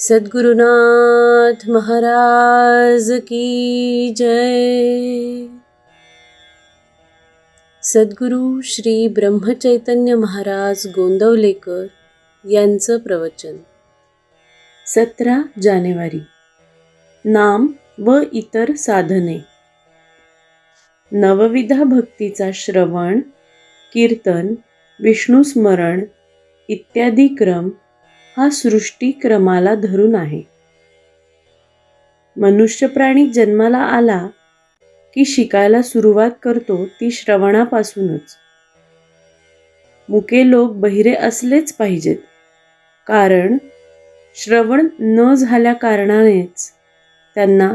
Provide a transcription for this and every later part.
सद्गुरुनाथ महाराज की जय। सद्गुरु श्री ब्रह्मचैतन्य महाराज गोंदवलेकर यांचं प्रवचन। सतरा जानेवारी। नाम व इतर साधने। नवविधा भक्तीचा श्रवण कीर्तन विष्णुस्मरण इत्यादी क्रम हा सृष्टीक्रमाला धरून आहे. मनुष्य प्राणी जन्माला आला की शिकायला सुरुवात करतो ती श्रवणापासूनच. मुके लोक बहिरे असलेच पाहिजेत. कारण श्रवण न झाल्या कारणानेच त्यांना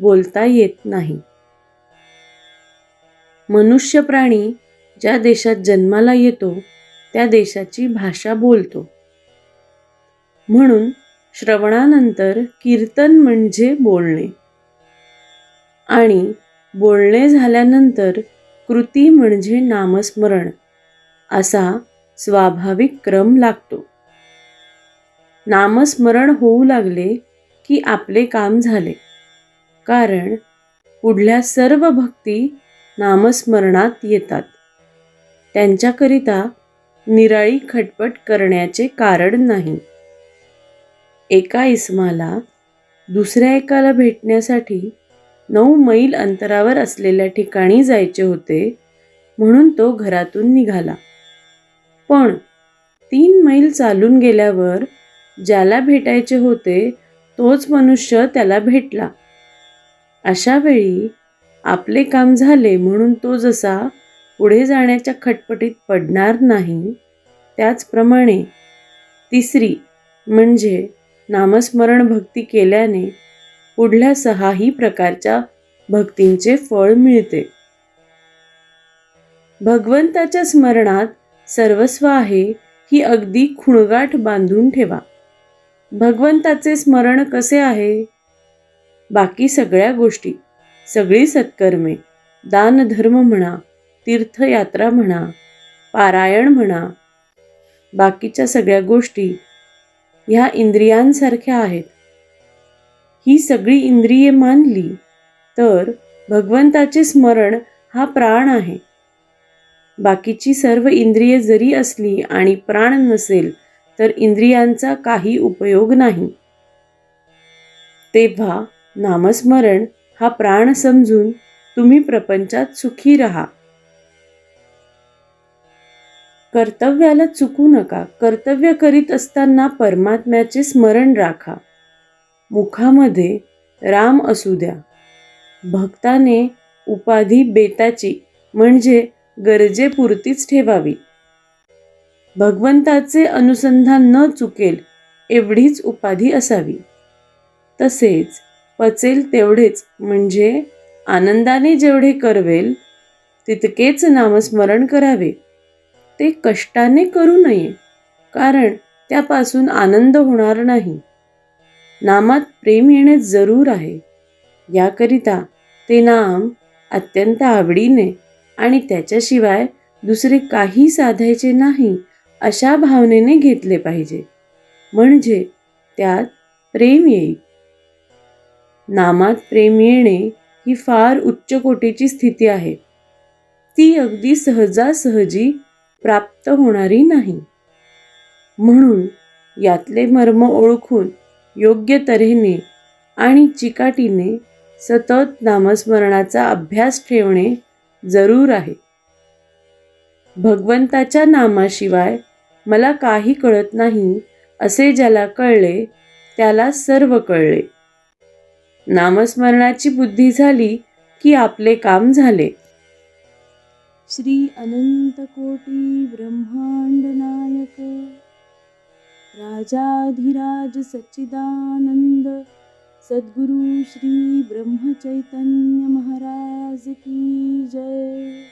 बोलता येत नाही. मनुष्य प्राणी ज्या देशात जन्माला येतो त्या देशाची भाषा बोलतो. म्हणून श्रवणानंतर कीर्तन म्हणजे बोलणे. आणि बोलणे झाल्यानंतर कृती म्हणजे नामस्मरण असा स्वाभाविक क्रम लागतो. नामस्मरण होऊ लागले की आपले काम झाले. कारण पुढल्या सर्व भक्ती नामस्मरणात येतात. त्यांच्याकरिता निराळी खटपट करण्याचे कारण नाही. एका इसमाला दुसऱ्या एकाला भेटण्यासाठी नऊ मैल अंतरावर असलेल्या ठिकाणी जायचे होते म्हणून तो घरातून निघाला. पण तीन मैल चालून गेल्यावर ज्याला भेटायचे होते तोच मनुष्य त्याला भेटला. अशा वेळी आपले काम झाले म्हणून तो जसा पुढे जाण्याच्या खटपटीत पडणार नाही त्याचप्रमाणे तिसरी म्हणजे नामस्मरण भक्ती केल्याने पुढल्या सहाही प्रकारच्या भक्तींचे फळ मिळते. भगवंताच्या स्मरणात सर्वस्व आहे ही अगदी खुणगाठ बांधून ठेवा. भगवंताचे स्मरण कसे आहे? बाकी सगळ्या गोष्टी सगळी सत्कर्मे दानधर्म म्हणा तीर्थयात्रा म्हणा पारायण म्हणा बाकीच्या सगळ्या गोष्टी ह्या इंद्रियांसारख्या आहेत. ही सगळी इंद्रिये मानली तर भगवंताचे स्मरण हा प्राण आहे. बाकीची सर्व इंद्रिये जरी असली आणि प्राण नसेल तर इंद्रियांचा काही उपयोग नाही. तेव्हा नामस्मरण हा प्राण समजून तुम्ही प्रपंचात सुखी रहा. कर्तव्याला चुकू नका. कर्तव्य करीत असताना परमात्म्याचे स्मरण राखा. मुखामध्ये राम असू द्या. भक्ताने उपाधी बेताची म्हणजे गरजेपुरतीच ठेवावी. भगवंताचे अनुसंधान न चुकेल एवढीच उपाधी असावी. तसेच पचेल तेवढेच म्हणजे आनंदाने जेवढे करवेल तितकेच नामस्मरण करावे. ते कष्टाने करू नये कारण त्यापासून आनंद होणार नाही. नामात प्रेम येणे जरूर आहे. याकरिता ते नाम अत्यंत आवडीने आणि त्याच्याशिवाय दुसरे काही साधायचे नाही अशा भावनेने घेतले पाहिजे. म्हणजे त्यात प्रेम येईल. नामात प्रेम येणे ही फार उच्च कोटीची स्थिती आहे. ती अगदी सहजासहजी प्राप्त होणारी नाही. म्हणून यातले मर्म ओळखून योग्य तऱ्हेने आणि चिकाटीने सतत नामस्मरणाचा अभ्यास ठेवणे जरूर आहे. भगवंताच्या नामाशिवाय मला काही कळत नाही असे ज्याला कळले त्याला सर्व कळले. नामस्मरणाची बुद्धी झाली की आपले काम झाले. श्री अनंतकोटी ब्रह्मांड नायक राजाधिराज सच्चिदानंद सद्गुरु श्री ब्रह्मचैतन्य महाराज की जय।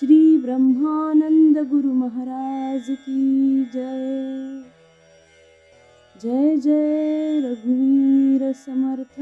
श्री ब्रह्मानंद गुरु महाराज की जय। जय जय रघुवीर समर्थ।